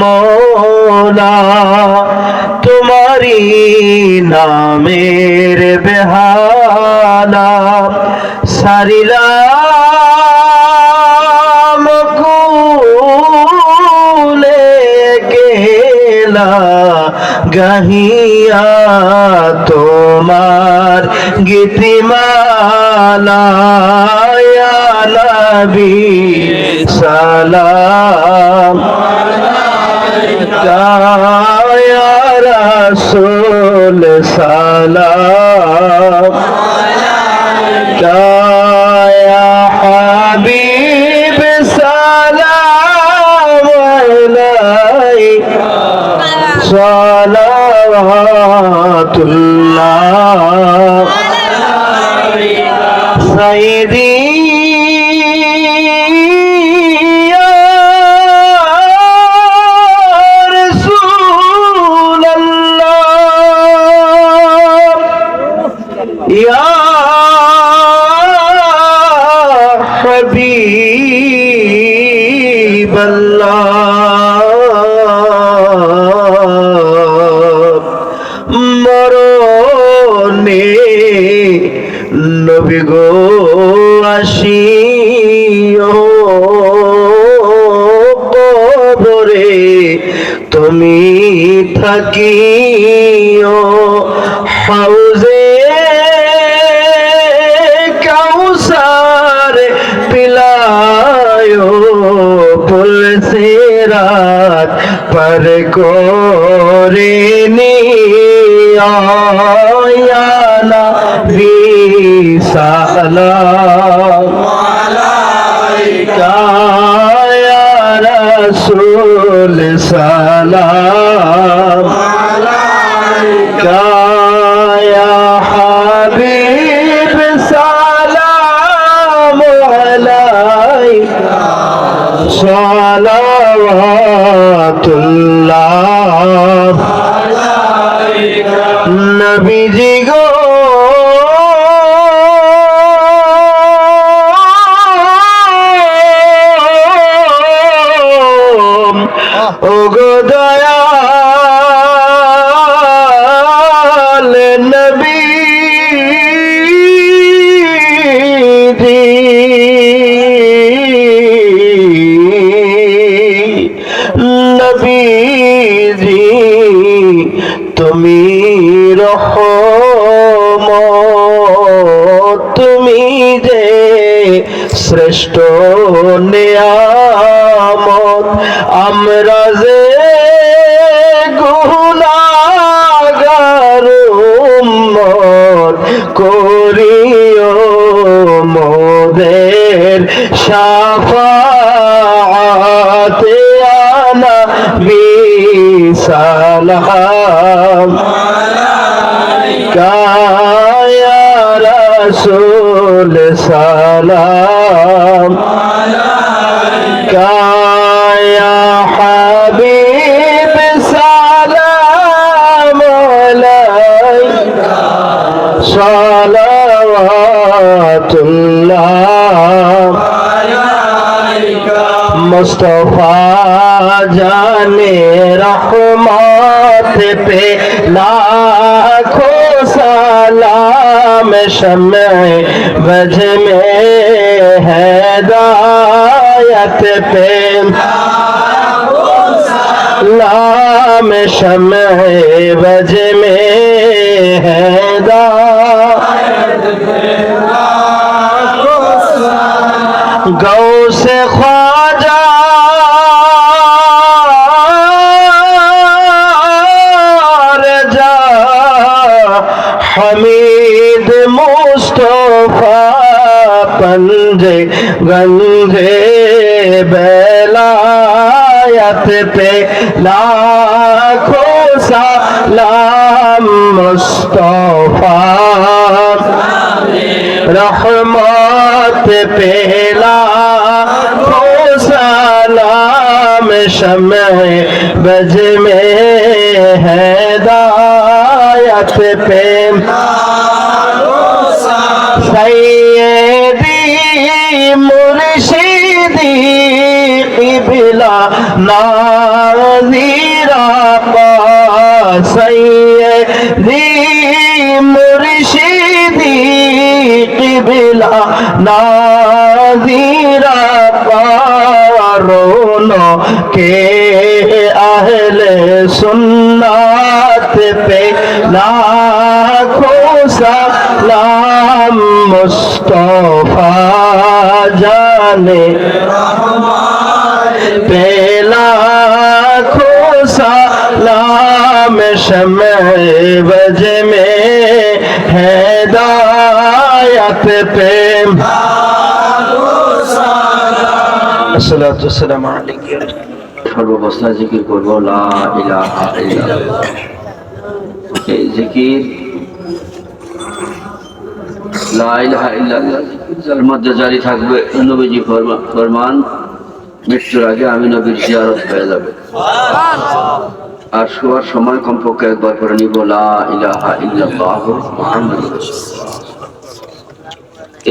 মৌলা তোমারি নামের বেহালা গেলা গাহিয়া তোমার গীতিমালা ইয়া سلام. يا رسول سلام. يا حبيب سلام عليك. صلوات الله হাবিবাল্লাহ। মরণে নবী গো আসিও। কবরে তুমি থাকিও। হাউজে पर করে নিয়ানা বিশালা। রসুল সালাম। সালাওয়াতুল্লাহ নবীজি গো। ও গো শ্রেষ্ঠ নিয়ামত। আমরা যে উম্মত করিও মোদের শাফাতে আনা বিসালাম। কায়া রসুল مصطفیٰ جانے رحمات پہ لاکھوں سلام شمع وجہ میں ہدایت پہ لام شمع وجہ میں ہدایت پہ گو سے خواجہ حمید مصطفیٰ پنجے گنجے بیلایت پہ لاکھوں سلام مصطفیٰ رحمت پہ لاکھوں سلام شمع بج میں ہے دار সাথ প্রেম। সৈয়দি মুর্শিদি ইবলা নাজিরা সৈয়দি মুর্শিদি ইবলা নাজিরা পারোনো কে सुन्नत पे लाखों सलाम मुस्तफा जाने पे लाखों सलाम शम वज में हैदायत पे الصلاة والسلام عليك সর্বাবস্থায় জিকির করব জারি থাকবে নবীজি ফরমান। মৃত্যুর আগে আমি নবীর জিয়ারত হয়ে যাবে। আর শোয়ার সময় কমপক্ষে একবার করে নিব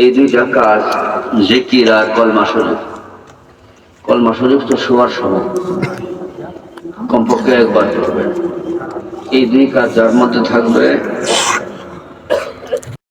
এই দুইটা কাজ জিকির আর কলমা শরীফ। কলমা শরীফ তো শোয়ার সময় কমপক্ষে একবার পড়বেন এই দুই কাজ যার মধ্যে থাকবে